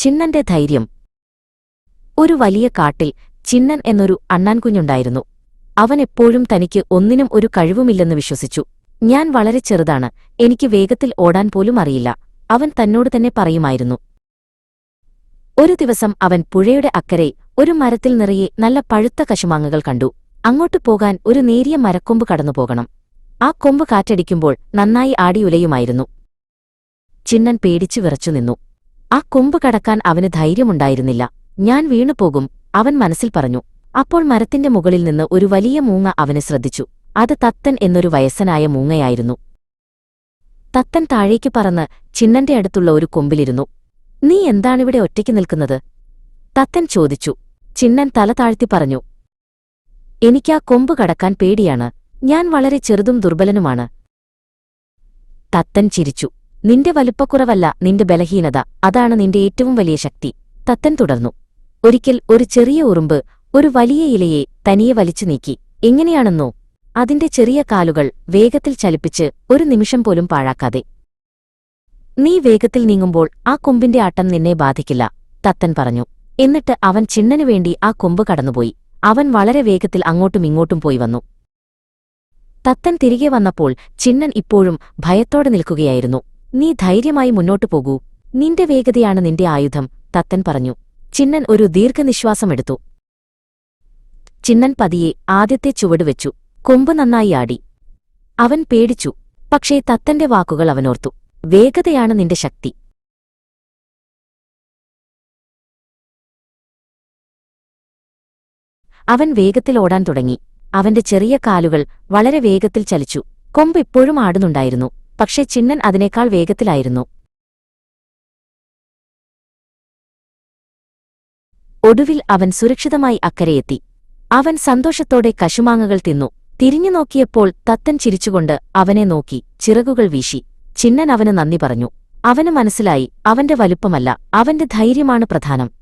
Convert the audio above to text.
ചിന്നന്റെ ധൈര്യം. ഒരു വലിയ കാട്ടിൽ ചിന്നൻ എന്നൊരു അണ്ണാൻകുഞ്ഞുണ്ടായിരുന്നു. അവൻ എപ്പോഴും തനിക്ക് ഒന്നിനും ഒരു കഴിവുമില്ലെന്ന് വിശ്വസിച്ചു. ഞാൻ വളരെ ചെറുതാണ്. എനിക്ക് വേഗത്തിൽ ഓടാൻ പോലും അറിയില്ല. അവൻ തന്നോട് തന്നെ പറയുമായിരുന്നു. ഒരു ദിവസം അവൻ പുഴയുടെ അക്കരെ ഒരു മരത്തിൽ നിറയെ നല്ല പഴുത്ത കശുമാങ്ങകൾ കണ്ടു. അങ്ങോട്ടു പോകാൻ ഒരു നേരിയ മരക്കൊമ്പ് കടന്നുപോകണം ആ കൊമ്പ് കാറ്റടിക്കുമ്പോൾ നന്നായി ആടിയുലയുമായിരുന്നു. ചിന്നൻ പേടിച്ചു വിറച്ചുനിന്നു ആ കൊമ്പ് കടക്കാൻ അവന് ധൈര്യമുണ്ടായിരുന്നില്ല. ഞാൻ വീണുപോകും അവൻ മനസ്സിൽ പറഞ്ഞു. അപ്പോൾ മരത്തിന്റെ മുകളിൽ നിന്ന് ഒരു വലിയ മൂങ്ങ അവനെ ശ്രദ്ധിച്ചു. അത് തത്തൻ എന്നൊരു വയസ്സനായ മൂങ്ങയായിരുന്നു. തത്തൻ താഴേക്ക് പറന്ന് ചിന്നന്റെ അടുത്തുള്ള ഒരു കൊമ്പിലിരുന്നു. നീ എന്താണിവിടെ ഒറ്റയ്ക്ക് നിൽക്കുന്നത്? തത്തൻ ചോദിച്ചു. ചിന്നൻ തല താഴ്ത്തി പറഞ്ഞു. എനിക്കാ കൊമ്പ് കടക്കാൻ പേടിയാണ്. ഞാൻ വളരെ ചെറുതും ദുർബലനുമാണ്. തത്തൻ ചിരിച്ചു. നിന്റെ വലുപ്പക്കുറവല്ല നിന്റെ ബലഹീനത. അതാണ് നിന്റെ ഏറ്റവും വലിയ ശക്തി. തത്തൻ തുടർന്നു. ഒരിക്കൽ ഒരു ചെറിയ ഉറുമ്പ് ഒരു വലിയ ഇലയെ തനിയെ വലിച്ചു നീക്കി. എങ്ങനെയാണെന്നോ? അതിന്റെ ചെറിയ കാലുകൾ വേഗത്തിൽ ചലിപ്പിച്ച് ഒരു നിമിഷം പോലും പാഴാക്കാതെ. നീ വേഗത്തിൽ നീങ്ങുമ്പോൾ ആ കൊമ്പിന്റെ ആട്ടം നിന്നെ ബാധിക്കില്ല തത്തൻ പറഞ്ഞു. എന്നിട്ട് അവൻ ചിണ്ണനു വേണ്ടി ആ കൊമ്പ് കടന്നുപോയി. അവൻ വളരെ വേഗത്തിൽ അങ്ങോട്ടും ഇങ്ങോട്ടും പോയി വന്നു. തത്തൻ തിരികെ വന്നപ്പോൾ ചിണ്ണൻ ഇപ്പോഴും ഭയത്തോടെ നിൽക്കുകയായിരുന്നു. നീ ധൈര്യമായി മുന്നോട്ടു പോകൂ. നിന്റെ വേഗതയാണ് നിന്റെ ആയുധം തത്തൻ പറഞ്ഞു. ചിന്നൻ ഒരു ദീർഘനിശ്വാസമെടുത്തു ചിന്നൻ പതിയെ ആദ്യത്തെ ചുവടുവെച്ചു കൊമ്പ് നന്നായി ആടി. അവൻ പേടിച്ചു. പക്ഷേ തത്തന്റെ വാക്കുകൾ അവനോർത്തു. വേഗതയാണ് നിന്റെ ശക്തി. അവൻ വേഗത്തിൽ ഓടാൻ തുടങ്ങി. അവന്റെ ചെറിയ കാലുകൾ വളരെ വേഗത്തിൽ ചലിച്ചു. കൊമ്പ് ഇപ്പോഴും ആടുന്നുണ്ടായിരുന്നു. പക്ഷേ ചിന്നൻ അതിനേക്കാൾ വേഗത്തിലായിരുന്നു. ഒടുവിൽ അവൻ സുരക്ഷിതമായി അക്കരയെത്തി. അവൻ സന്തോഷത്തോടെ കശുമാങ്ങകൾ തിന്നു. തിരിഞ്ഞു നോക്കിയപ്പോൾ തത്തൻ ചിരിച്ചുകൊണ്ട് അവനെ നോക്കി ചിറകുകൾ വീശി. ചിന്നൻ അവന് നന്ദി പറഞ്ഞു. അവന് മനസ്സിലായി അവന്റെ വലുപ്പമല്ല അവന്റെ ധൈര്യമാണ് പ്രധാനം.